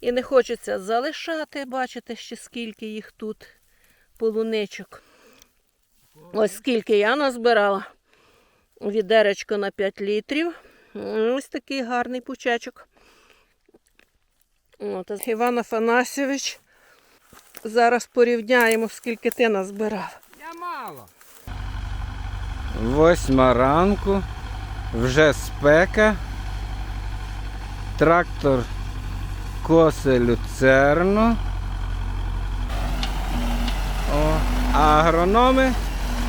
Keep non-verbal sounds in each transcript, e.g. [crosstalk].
І не хочеться залишати, бачите, ще скільки їх тут полуничок. Ось скільки я назбирала. Відеречко на 5 літрів. Ось такий гарний пучечок. От, Іван Афанасьович. Зараз порівняємо, скільки ти назбирав. Я мало. Восьма ранку, вже спека. Трактор косе люцерну. О, а агрономи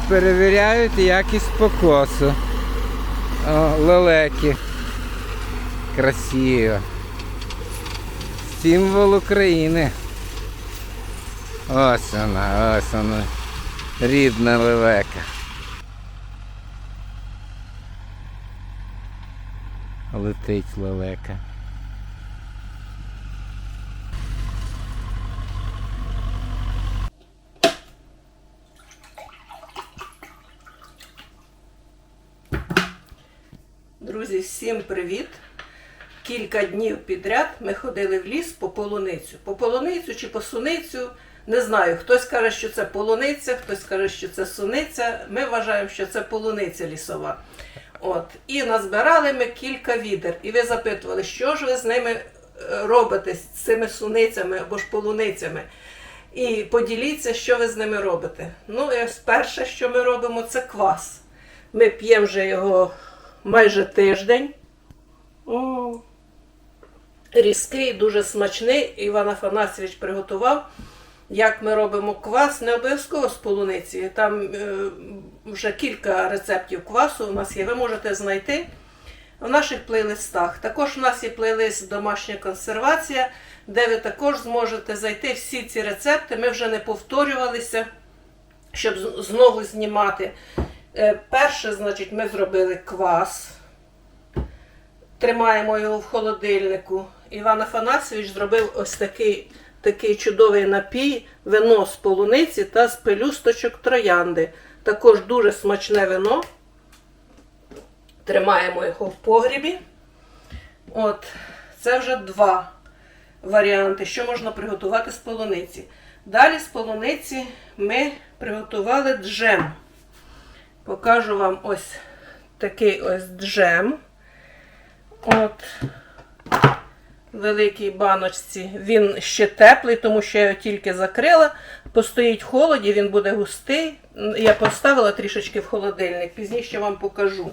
перевіряють якість покосу. О, лелеки. Красиво. Символ України. Ось вона, ось вона. Рідна лелека. Летить лелека. Друзі, всім привіт! Кілька днів підряд ми ходили в ліс по полуницю. По полуницю чи по суницю, не знаю. Хтось каже, що це полуниця, хтось каже, що це суниця. Ми вважаємо, що це полуниця лісова. От. І назбирали ми кілька відер. І ви запитували, що ж ви з ними е, робите, з цими суницями або ж полуницями. І поділіться, що ви з ними робите. Ну, і перше, що ми робимо, це квас. Ми п'ємо вже його майже тиждень. О, різкий, дуже смачний. Іван Афанасьович приготував. Як ми робимо квас, не обов'язково з полуниці. Там е, вже кілька рецептів квасу у нас є. Ви можете знайти в наших плейлистах. Також у нас є плейлист Домашня консервація, де ви також зможете зайти всі ці рецепти. Ми вже не повторювалися, щоб знову знімати. Е, Перше, значить, ми зробили квас. Тримаємо його в холодильнику. Іван Афанасьович зробив ось такий, такий чудовий напій, вино з полуниці та з пелюсточок троянди. Також дуже смачне вино. Тримаємо його в погрібі. От, це вже два варіанти, що можна приготувати з полуниці. Далі з полуниці ми приготували джем. Покажу вам ось такий ось джем. От великій баночці. Він ще теплий, тому що я його тільки закрила. Постоїть в холоді, він буде густий. Я поставила трішечки в холодильник, пізніше вам покажу.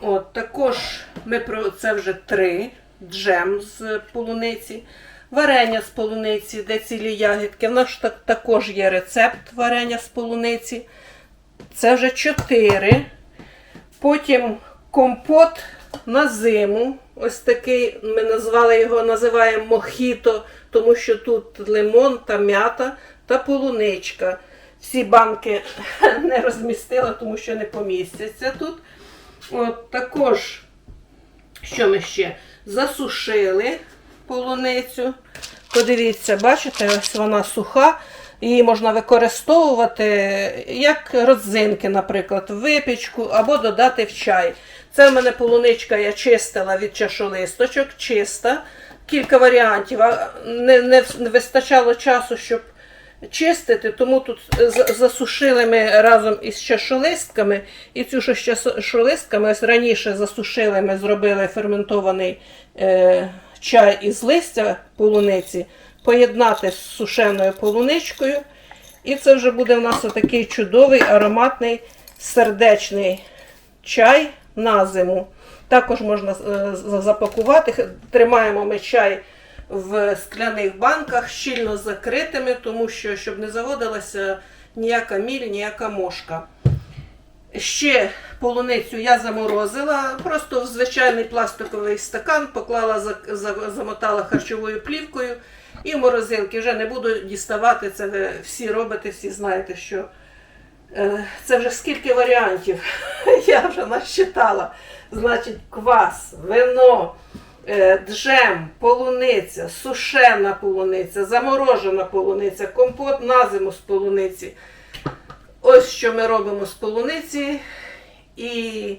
От, також ми про це вже три джем з полуниці, варення з полуниці, де цілі ягідки. В нас так, також є рецепт варення з полуниці. Це вже чотири. Потім компот на зиму. Ось такий, ми назвали його, називаємо мохіто, тому що тут лимон та м'ята та полуничка. Всі банки [laughs] не розмістила, тому що не помістяться тут. От також, що ми ще? Засушили полуницю. Подивіться, бачите, ось вона суха. Її можна використовувати як родзинки, наприклад, в випічку або додати в чай. Це в мене полуничка я чистила від чашолисточок, чиста. Кілька варіантів. А Не, не, вистачало часу, щоб чистити, тому тут засушили ми разом із чашолистками. І цю що з чашолистками ось раніше засушили, ми зробили ферментований е, чай із листя полуниці, поєднати з сушеною полуничкою. І це вже буде в нас такий чудовий ароматний сердечний чай на зиму. Також можна е, запакувати. Тримаємо ми чай в скляних банках, щільно закритими, тому що щоб не заводилася ніяка міль, ніяка мошка. Ще полуницю я заморозила, просто в звичайний пластиковий стакан, поклала, за- за- замотала харчовою плівкою і в морозилки. Вже не буду діставати це. Ви всі робите, всі знаєте, що е, це вже скільки варіантів. [laughs] Я вже насчитала. Значить, квас, вино, е, джем, полуниця, сушена полуниця, заморожена полуниця, компот на зиму з полуниці. Ось що ми робимо з полуниці. І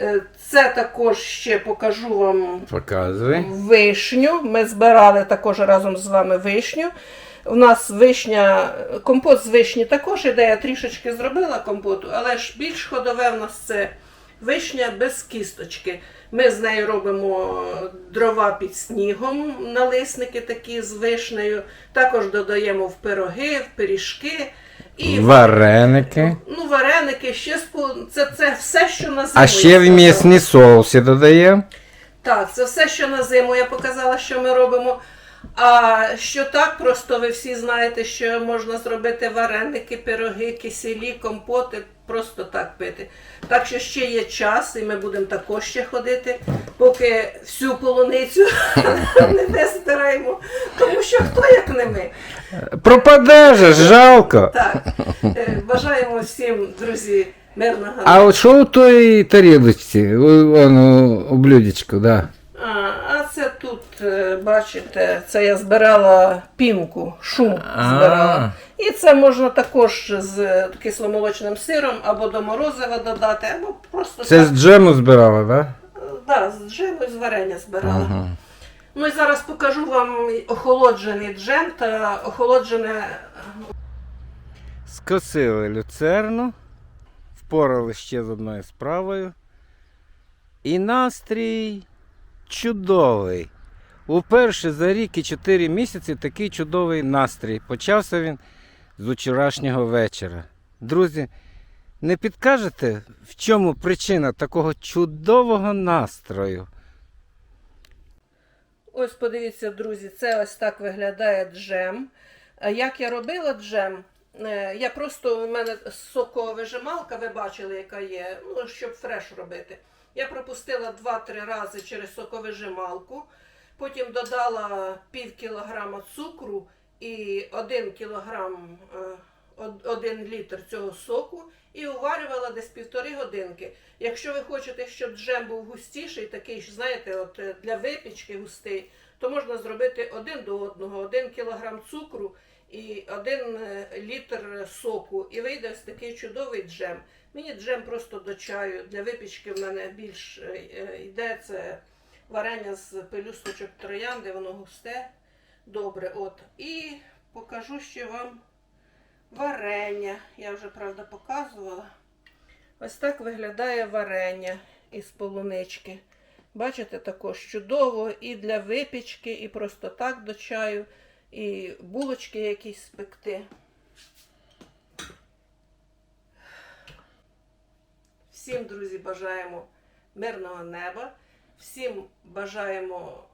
Е, Це також ще покажу вам Показуй. вишню. Ми збирали також разом з вами вишню. У нас вишня, компот з вишні також іде, я трішечки зробила компоту, але ж більш ходове в нас це вишня без кісточки. Ми з нею робимо дрова під снігом, налисники такі з вишнею. Також додаємо в пироги, в пиріжки. І Вареники. ну, вареники, ще це, це все, що на зиму. А ще в м'ясні соуси додає. Так, це все, що на зиму я показала, що ми робимо. А що так, просто ви всі знаєте, що можна зробити вареники, пироги, кисілі, компоти, просто так пити. Так що ще є час, і ми будемо також ще ходити, поки всю полуницю [laughs] не вистираємо. Тому що хто як не ми. Пропаде же, жалко. Так, е, бажаємо всім, друзі, мирного. А от що у той тарілочці? У, у блюдечку, да. А, а це тут, бачите, це я збирала пінку, шум збирала. І це можна також з е, кисломолочним сиром або до морозива додати, або просто Це так, з джему збирала, да? е, да, з джему і з варення збирала. Ага. Ну і зараз покажу вам охолоджений джем та охолоджене. Скосили люцерну, впорали ще з одною справою. І настрій чудовий. Уперше за рік і 4 місяці такий чудовий настрій. Почався він з вчорашнього вечора. Друзі, не підкажете, в чому причина такого чудового настрою? Ось подивіться, друзі, це ось так виглядає джем. Як я робила джем? Е, Я просто у мене соковижималка, ви бачили, яка є, ну, щоб фреш робити. Я пропустила 2-3 рази через соковижималку, потім додала пів кілограма цукру і 1 кілограм, 1 літр цього соку і уварювала десь півтори годинки. Якщо ви хочете, щоб джем був густіший, такий, знаєте, от е, для випічки густий, то можна зробити один до одного, 1 кілограм цукру і 1 літр соку. І вийде ось такий чудовий джем. Мені джем просто до чаю. Для випічки в мене більш е, е, йде це варення з пелюсточок троянди, воно густе. Добре, от. І покажу ще вам варення. Я вже, правда, показувала. Ось так виглядає варення із полунички. Бачите, також чудово і для випічки, і просто так до чаю, і булочки якісь спекти. Всім, друзі, бажаємо мирного неба, всім бажаємо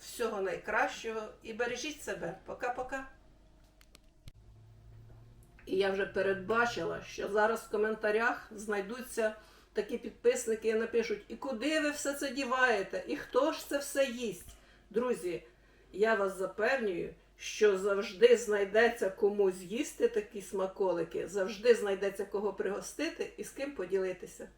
всього найкращого і бережіть себе. Пока-пока. І я вже передбачила, що зараз в коментарях знайдуться такі підписники і напишуть, і куди ви все це діваєте, і хто ж це все їсть. Друзі, я вас запевнюю, що завжди знайдеться кому з'їсти такі смаколики, завжди знайдеться кого пригостити і з ким поділитися.